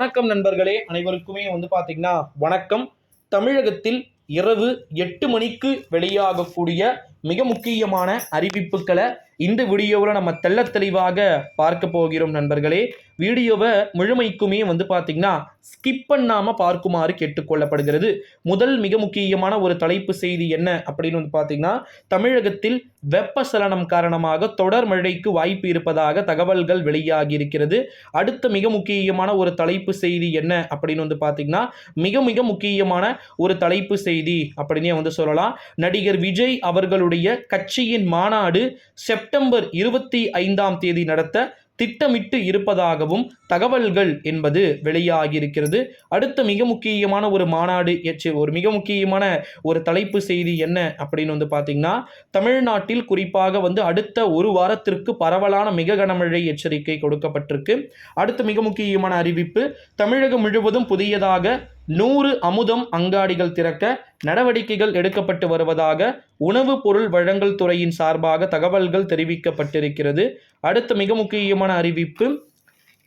வணக்கம் நண்பர்களே அனைவருக்குமே வந்து பார்த்தீங்கன்னா வணக்கம். தமிழகத்தில் இரவு எட்டு மணிக்கு வெளியாகக்கூடிய மிக முக்கியமான அறிவிப்புகளை இந்த வீடியோவில் நம்ம தெல்ல தெளிவாக பார்க்க போகிறோம் நண்பர்களே. வீடியோவை முழுமைக்குமே வந்து பார்த்திங்கன்னா ஸ்கிப் பண்ணாமல் பார்க்குமாறு கேட்டுக்கொள்ளப்படுகிறது. முதல் மிக முக்கியமான ஒரு தலைப்பு செய்தி என்ன அப்படின்னு வந்து பார்த்தீங்கன்னா தமிழகத்தில் வெப்பசலனம் காரணமாக தொடர் மழைக்கு வாய்ப்பு இருப்பதாக தகவல்கள் வெளியாகி இருக்கிறது. அடுத்த மிக முக்கியமான ஒரு தலைப்பு செய்தி என்ன அப்படின்னு வந்து பார்த்தீங்கன்னா மிக மிக முக்கியமான ஒரு தலைப்பு செய்தி அப்படின்னே வந்து சொல்லலாம். நடிகர் விஜய் அவர்களுடைய கட்சியின் மாநாடு செப்டம்பர் இருபத்தி ஐந்தாம் தேதி நடத்த திட்டமிட்டு இருப்பதாகவும் தகவல்கள் என்பது வெளியாகியிருக்கிறது. அடுத்த மிக முக்கியமான ஒரு மாநாடு ஒரு மிக முக்கியமான ஒரு தலைப்பு செய்தி என்ன அப்படின்னு வந்து பார்த்தீங்கன்னா தமிழ்நாட்டில் குறிப்பாக வந்து அடுத்த ஒரு வாரத்திற்கு பரவலான மிக கனமழை எச்சரிக்கை கொடுக்கப்பட்டிருக்கு. அடுத்த மிக முக்கியமான அறிவிப்பு தமிழகம் முழுவதும் புதியதாக நூறு அமுதம் அங்காடிகள் திறக்க நடவடிக்கைகள் எடுக்கப்பட்டு வருவதாக உணவு பொருள் வழங்கல் துறையின் சார்பாக தகவல்கள் தெரிவிக்கப்பட்டிருக்கிறது. அடுத்த மிக முக்கியமான அறிவிப்பு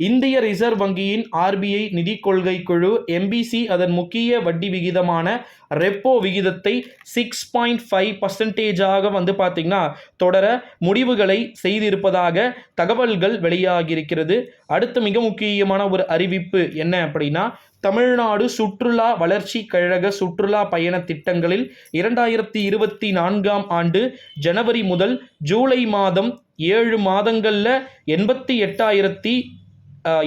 இந்திய ரிசர்வ் வங்கியின் ஆர்பிஐ நிதி கொள்கை குழு எம்பிசி அதன் முக்கிய வட்டி விகிதமான ரெப்போ விகிதத்தை சிக்ஸ் பாயிண்ட் ஃபைவ் பர்சன்டேஜாக வந்து பார்த்திங்கன்னா தொடர முடிவுகளை செய்திருப்பதாக தகவல்கள் வெளியாகியிருக்கிறது. அடுத்து மிக முக்கியமான ஒரு அறிவிப்பு என்ன அப்படின்னா தமிழ்நாடு சுற்றுலா வளர்ச்சி கழக சுற்றுலா பயண திட்டங்களில் இரண்டாயிரத்தி இருபத்தி நான்காம் ஆண்டு ஜனவரி முதல் ஜூலை மாதம் ஏழு மாதங்களில் எண்பத்தி எட்டாயிரத்தி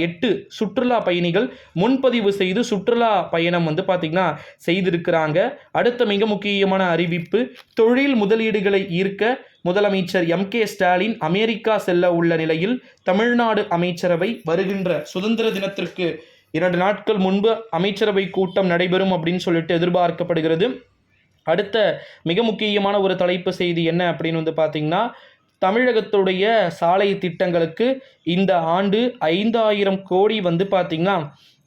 எட்டு சுற்றுலா பயணிகள் முன்பதிவு செய்து சுற்றுலா பயணம் வந்து பார்த்திங்கன்னா செய்திருக்கிறாங்க. அடுத்த மிக முக்கியமான அறிவிப்பு தொழில் முதலீடுகளை ஈர்க்க முதலமைச்சர் எம். கே. ஸ்டாலின் அமெரிக்கா செல்ல உள்ள நிலையில் தமிழ்நாடு அமைச்சரவை வருகின்ற சுதந்திர தினத்திற்கு இரண்டு நாட்கள் முன்பு அமைச்சரவை கூட்டம் நடைபெறும் அப்படின்னு சொல்லிட்டு எதிர்பார்க்கப்படுகிறது. அடுத்த மிக முக்கியமான ஒரு தலைப்பு செய்தி என்ன அப்படின்னு வந்து பார்த்திங்கன்னா தமிழகத்துடைய சாலை திட்டங்களுக்கு இந்த ஆண்டு ஐந்தாயிரம் கோடி வந்து பார்த்திங்கன்னா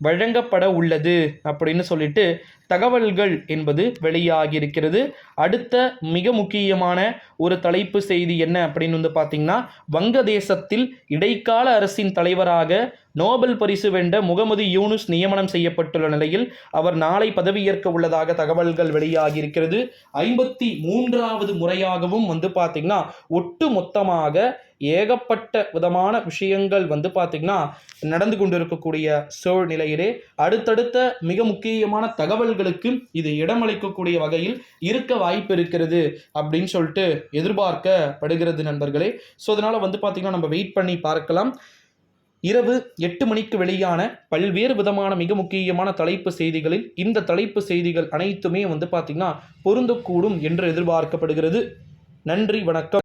வழங்கப்பட உள்ளது அப்படின்னு சொல்லிட்டு தகவல்கள் என்பது வெளியாகியிருக்கிறது. அடுத்த மிக முக்கியமான ஒரு தலைப்பு செய்தி என்ன அப்படின்னு வந்து பார்த்திங்கன்னா வங்கதேசத்தில் இடைக்கால அரசின் தலைவராக நோபல் பரிசு வென்ற முகமது யூனுஸ் நியமனம் செய்யப்பட்டுள்ள நிலையில் அவர் நாளை பதவியேற்க உள்ளதாக தகவல்கள் வெளியாகியிருக்கிறது. ஐம்பத்தி மூன்றாவது முறையாகவும் வந்து பார்த்திங்கன்னா ஒட்டு மொத்தமாக ஏகப்பட்ட விதமான விஷயங்கள் வந்து பார்த்திங்கன்னா நடந்து கொண்டிருக்கக்கூடிய சூழ்நிலையிலே அடுத்தடுத்த மிக முக்கியமான தகவல்களுக்கு இது இடமளிக்கக்கூடிய வகையில் இருக்க வாய்ப்பு இருக்கிறது அப்படின்னு சொல்லிட்டு எதிர்பார்க்கப்படுகிறது நண்பர்களே. ஸோ அதனால் வந்து பார்த்திங்கன்னா நம்ம வெயிட் பண்ணி பார்க்கலாம். இரவு எட்டு மணிக்கு வெளியான பல்வேறு விதமான மிக முக்கியமான தலைப்பு செய்திகளில் இந்த தலைப்பு செய்திகள் அனைத்துமே வந்து பார்த்திங்கன்னா பொருந்தக்கூடும் என்று எதிர்பார்க்கப்படுகிறது. நன்றி வணக்கம்.